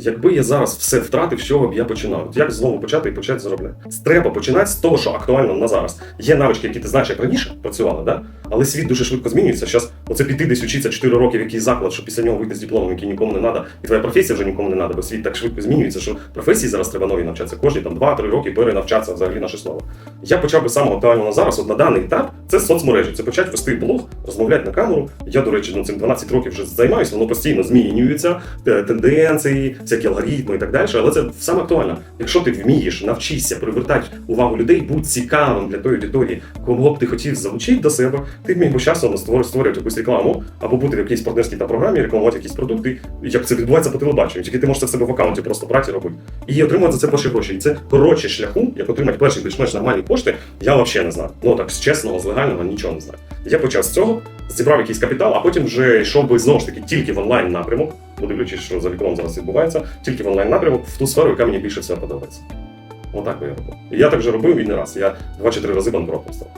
якби я зараз все втратив, з чого б я починав? Як знову почати і почати заробляти? Треба починати з того, що актуально на зараз. Є навички, які ти знаєш, як раніше працювали, да? Але світ дуже швидко змінюється. Зараз оце піти десь вчитися 4 роки в якийсь заклад, щоб після нього вийти з дипломом, який нікому не треба, і твоя професія вже нікому не треба, бо світ так швидко змінюється, що професії зараз треба нові навчатися. Кожні там 2-3 роки перенавчатися взагалі наше слово. Я почав би актуального на зараз, от на даний етап, це соцмережі. Це почати вести блог, розмовляти на камеру. Я, до речі, ну цим 12 років вже займаюся, воно постійно змінюється, тенденції, всякі алгоритми і так далі. Але це саме актуально. Якщо ти вмієш, навчишся привертати увагу людей, будь цікавим для тої аудиторії, кого б ти хотів залучити до себе, ти міг би часом створювати, якусь рекламу або бути в якійсь партнерській та програмі, рекламувати якісь продукти, як це відбувається по телебаченню. Тільки ти можеш це в себе в аккаунті просто брати і робити. І отримати за це перші гроші. І це коротше шляху, як отримати перші більш-менш нормальні кошти, я взагалі не знаю. Ну так з чесного, з легального нічого не знаю. Я почав з цього, зібрав якийсь капітал, а потім вже йшов би знову ж таки тільки в онлайн напрямок, бо дивлячись, що за вікном зараз відбувається, тільки в онлайн напрямок в ту сферу, яка мені більше всього подобається. Отак би я робив. І я так вже робив і не раз. Я два чи три рази банкротом став.